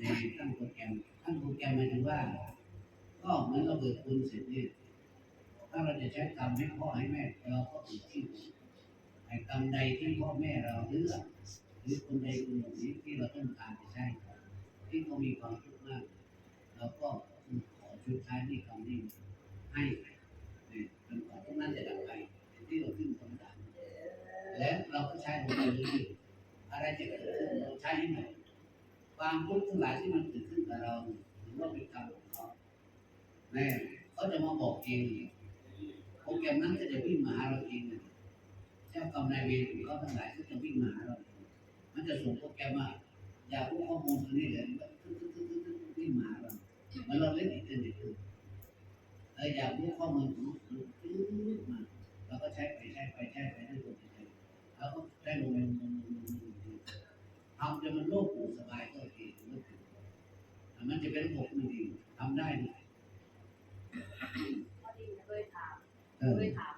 ในตั้งโปรแกรมตั้งโปรแกรมหมายถึงว่า ก็เหมือนเราเบิกคุณเสร็จเนี่ยถ้าเราจะใช้กรรมให้พ่อให้แม่เราก็ติดที่ไอ้กรรมใดที่พ่อแม่เราเลือกหรือคนใดคนหนึ่งนี้ที่เราต้องการจะใช้ที่เขามีความทุกข์มากเราก็ขอชุดท้ายที่กรรมนี้ให้เนี่ยจนกว่าทุกนั้นจะดับไปที่เราขึ้นคำถามและเราก็ใช้มันไปเรื่อยๆอะไรจะเกิดขึ้นเราใช้ให้หน่อย ความทุกข์ทั้งหลายที่มันเกิดขึ้นกับเราถือว่าเป็นกรรมของเขาแม่เขาจะมาบอกเองโปรแกรมนั้นก็จะวิ่งมาหาเราเองเจ้ากรรมนายเวรของเขาทั้งหลายก็จะวิ่งมาหาเรา มันจะส่งโปรแกรมมาอยากรู้ข้อมูลตรงนี้เลยวิ่งมาหาเรามันเราเล่นอินเทอร์เน็ตเลยเอออยากรู้ข้อมูลของตึ๊ดตึ๊ดมาเราก็ใช้ไปใช้ไปใช้ไปด้วยตัวเองแล้วก็ใช้ลงไปลงลงลงลงลงทำ จนมันโล่งโปร่งสบายก็โอเคไม่ถึงแต่มันจะเป็นระบบไม่ดีทำได้ดีพอดีเคยถามเออเคยถาม